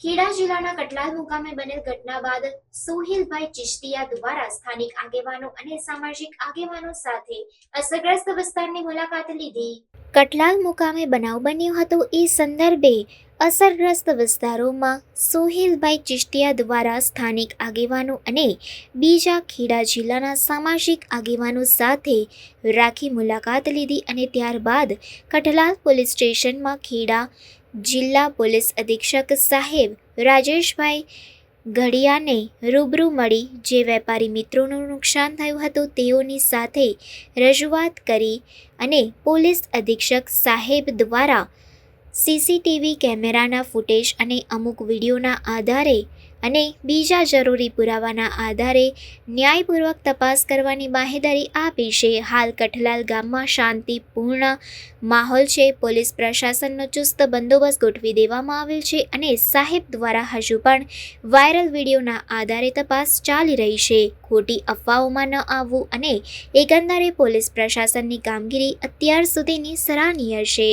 ખેડા જિલ્લાના કટલાલ મુકામે બનેલ ઘટના બાદ સોહિલભાઈ ચિશ્તિયા દ્વારા સ્થાનિક આગેવાનો અને સામાજિક આગેવાનો સાથે અસરગ્રસ્ત વિસ્તારની મુલાકાત લીધી. કટલાલ મુકામે બનાવ બન્યો હતો એ સંદર્ભે અસરગ્રસ્ત વિસ્તારોમાં સોહિલભાઈ ચિશ્તિયા દ્વારા સ્થાનિક આગેવાનો અને બીજા ખેડા જિલ્લાના સામાજિક આગેવાનો સાથે રાખી મુલાકાત લીધી અને ત્યારબાદ કઠલાલ પોલીસ સ્ટેશનમાં ખેડા જિલ્લા પોલીસ અધિક્ષક સાહેબ રાજેશભાઈ ઘડિયાને રૂબરૂ મળી જે વેપારી મિત્રોનું નુકસાન થયું હતું, તેઓની સાથે રજૂઆત કરી અને પોલીસ અધિક્ષક સાહેબ દ્વારા સીસીટીવી કેમેરાના ફૂટેજ અને અમુક વિડીયોના આધારે અને બીજા જરૂરી પુરાવાના આધારે ન્યાયપૂર્વક તપાસ કરવાની બાહેદારી આપી છે. હાલ કઠલાલ ગામમાં શાંતિપૂર્ણ માહોલ છે. પોલીસ પ્રશાસનનો ચુસ્ત બંદોબસ્ત ગોઠવી દેવામાં આવેલ છે અને સાહેબ દ્વારા હજુ પણ વાયરલ વિડીયોના આધારે તપાસ ચાલી રહી છે. ખોટી અફવાઓમાં ન આવવું અને એકંદરે પોલીસ પ્રશાસનની કામગીરી અત્યાર સુધીની સરાહનીય છે.